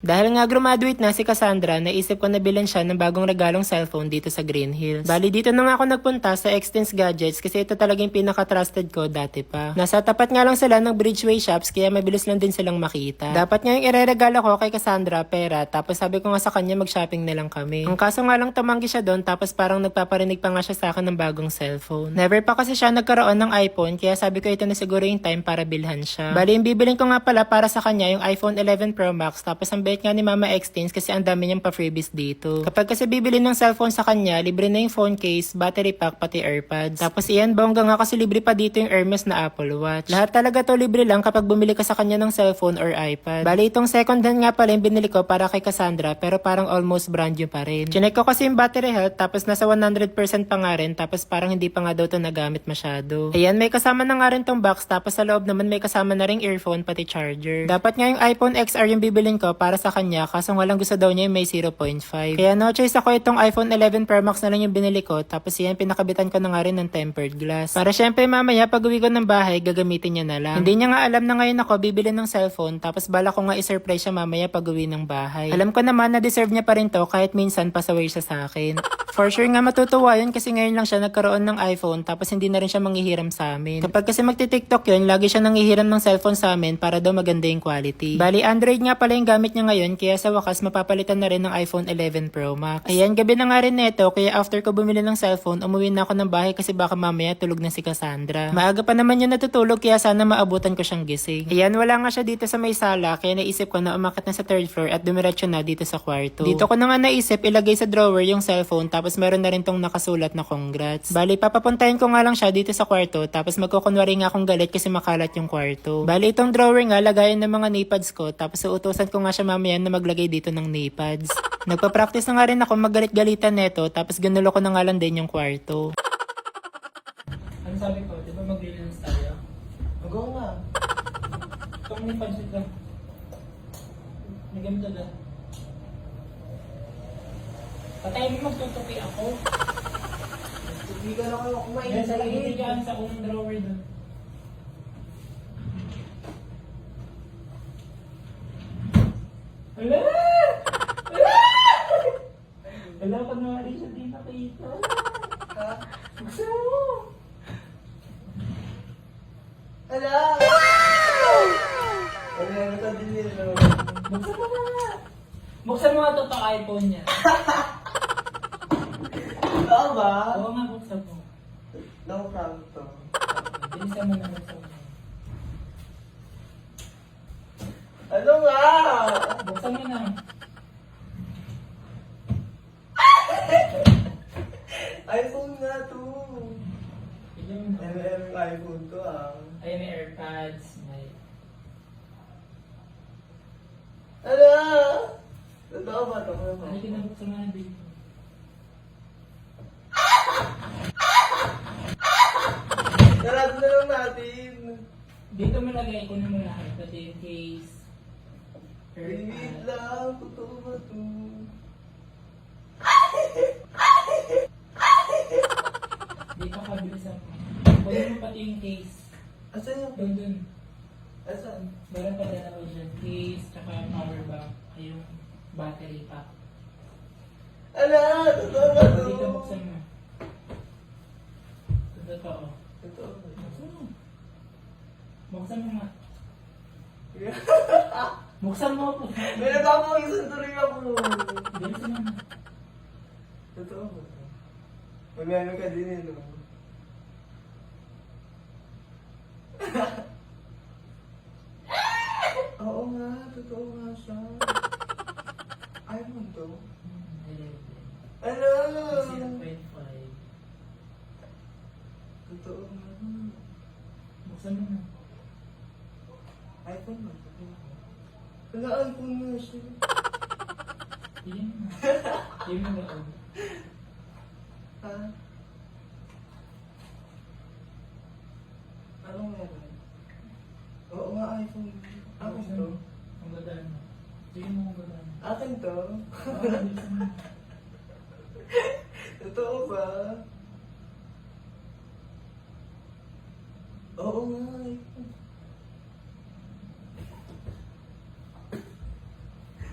Dahil nga graduate na si Cassandra, naisip ko na bilhin siya ng bagong regalong cellphone dito sa Green Hills. Bali dito na nga ako nagpunta sa Extens Gadgets kasi ito talaga yung pinaka-trusted ko dati pa. Nasa tapat nga lang sila ng Bridgeway Shops kaya mabilis lang din silang makita. Dapat nga yung ireregalo ko kay Cassandra pera tapos sabi ko nga sa kanya mag-shopping na lang kami. Ang kaso nga lang tumanggi siya doon tapos parang nagpaparinig pa nga siya sa akin ng bagong cellphone. Never pa kasi siya nagkaroon ng iPhone kaya sabi ko ito na siguro yung time para bilhan siya. Bali yung bibilin ko nga pala para sa kanya yung iPhone 11 Pro Max tapos ang bait nga ni Mama Extins kasi ang dami niyang pa-freebies dito. Kapag kasi bibili ng cellphone sa kanya, libre na yung phone case, battery pack, pati AirPods. Tapos iyan, bongga nga kasi libre pa dito yung Hermes na Apple Watch. Lahat talaga to libre lang kapag bumili ka sa kanya ng cellphone or iPad. Bali itong second hand nga pala yung binili ko para kay Cassandra pero parang almost brand new pa rin. Chinek ko kasi yung battery health tapos nasa 100% pa nga rin tapos parang hindi pa nga daw to nagamit masyado. Ayan, may kasama na nga rin tong box tapos sa loob naman may kasama na ring earphone pati charger. Dapat nga yung iPhone XR yung bibilin ko para sa kanya kaso walang gusto daw niya yung may 0.5. Kaya no choice ako itong iPhone 11 Pro Max na lang yung binili ko tapos yan pinakabitan ko na nga rin ng tempered glass. Para syempre mamaya pag uwi ko ng bahay gagamitin niya na lang. Hindi niya nga alam na ngayon ako bibili ng cellphone tapos bala ko nga isurprise siya mamaya pag uwi ng bahay. Alam ko naman na deserve niya pa rin to kahit minsan pasaway siya sa akin. For sure nga matutuwa yun kasi ngayon lang siya nagkaroon ng iPhone tapos hindi na rin siya manghihiram sa amin. Kapag kasi magti-TikTok yun, lagi siya nanghihiram ng cellphone sa amin para daw maganda yung quality. Bali, Android nga pala yung gamit niya ngayon kaya sa wakas mapapalitan na rin ng iPhone 11 Pro Max. Ayan, gabi na nga rin neto kaya after ko bumili ng cellphone, umuwi na ako ng bahay kasi baka mamaya tulog na si Cassandra. Maaga pa naman yun natutulog kaya sana maabutan ko siyang gising. Ayan, wala nga siya dito sa may sala kaya naisip ko na umakit na sa third floor at dumiretso na dito sa kwarto. Dito ko na nga naisip ilagay sa drawer yung cellphone tapos meron na rin tong nakasulat na congrats. Bali, papapuntahin ko nga lang siya dito sa kwarto tapos magkukunwari nga akong galit kasi makalat yung kwarto. Bali, itong drawer nga lagayan ng mga kneepads ko tapos uutusan ko nga siya mamaya na maglagay dito ng kneepads. Nagpa-practice na nga rin ako magalit-galitan neto tapos ganulo ko na nga lang din yung kwarto. Ano sabi ko? Di ba mag-release tayo? Go nga. Itong kneepads ito. Nagamit na Patay mo magtutupi ako. Hindi ka na kayo kumain. Yan sa lagi dyan sa unang drawer doon. Hala! Hala! Hala, pag nawari siya di nakita. Ha? Buksan mo! Ala! Wow! Yung ito din nila? Buksan mo na nga! Buksan mo nga ito pang iPhone niya. Oo ba? Oo nga, buksan mo. No problem to. Bilisan mo na buksan mo. Ano nga? Mo na. iPhone nga to. Na. Ano yung iPhone to ah? Ay, may AirPods, may... Ala! Totoo ba ito? Ano ba? Ano kinabuksan mo na dito? Sarado na lang natin. Dito mo lagay, kunin mo lahat. Pati yung case. Wait lang. Totoo ba to? Dito ka, bilisan mo. Kunin mo pati yung case. Asan yung Doon, doon. Asan? Meron pa dalawa dyan. Case, tsaka power bank. Ay, yung battery pack. Ala! Totoo ba to? Dito buksan mo. Totoo. Totoo ba to? Buksan mo. Nga. Buksan mo po. May nagpapawisan tuloy ako. Bilisan mo. Totoo ba? Magano ka din eh, no? Oo nga, totoo nga siya. iPhone to? Ano? 0.5. Totoo nga. Buksan mo na. iPhone. Wala, iPhone nga siya. Tingin mo na. Tingin mo loob. Ha? Anong meron? Oo nga, iPhone. Akin to. mo. Ang gagana. Tingin mo ang gagana. Akin to. Mo. Totoo ba? Oo nga,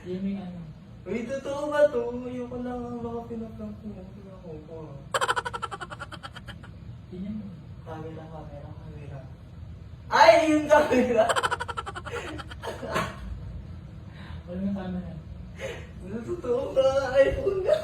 Yan yung ano. Uy, totoo ba to? Ayoko na nga baka pinaprank mo. Pinako ko. Tingnan mo. Camera, camera, camera. Ay, yung camera! Wala yung camera. Totoo ba? iPhone ka.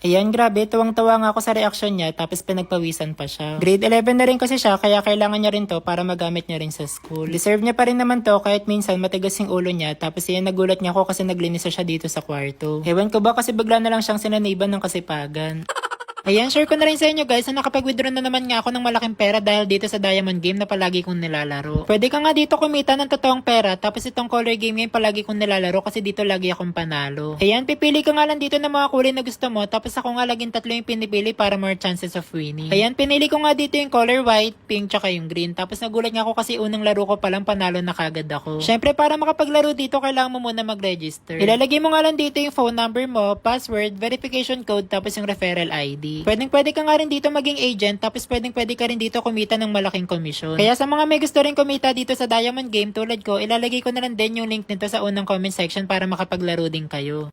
Ayan, grabe, tuwang-tuwa nga ako sa reaksyon niya tapos pinagpawisan pa siya. Grade 11 na rin kasi siya kaya kailangan niya rin to para magamit niya rin sa school. Deserve niya pa rin naman to kahit minsan matigas yung ulo niya tapos yan nagulat niya ako kasi naglinis siya dito sa kwarto. Ewan ko ba kasi bigla na lang siyang sinaniban ng kasipagan. Ayan, share ko na rin sa inyo guys na nakapag-withdraw na naman nga ako ng malaking pera dahil dito sa Diamond Game na palagi kong nilalaro. Pwede ka nga dito kumita ng totoong pera tapos itong color game ngayon palagi kong nilalaro kasi dito lagi akong panalo. Ayan, pipili ka nga lang dito ng mga kulay na gusto mo tapos ako nga laging tatlo yung pinipili para more chances of winning. Ayan, pinili ko nga dito yung color white, pink, tsaka yung green. Tapos nagulat nga ako kasi unang laro ko palang panalo na kagad ako. Syempre para makapaglaro dito kailangan mo muna mag-register. Ilalagay mo nga lang dito yung phone number mo, password, verification code, tapos yung referral ID. Pwedeng pwede ka nga rin dito maging agent tapos pwedeng pwede ka rin dito kumita ng malaking komisyon. Kaya sa mga may gusto rin kumita dito sa Diamond Game tulad ko, ilalagay ko na lang din yung link nito sa unang comment section para makapaglaro din kayo.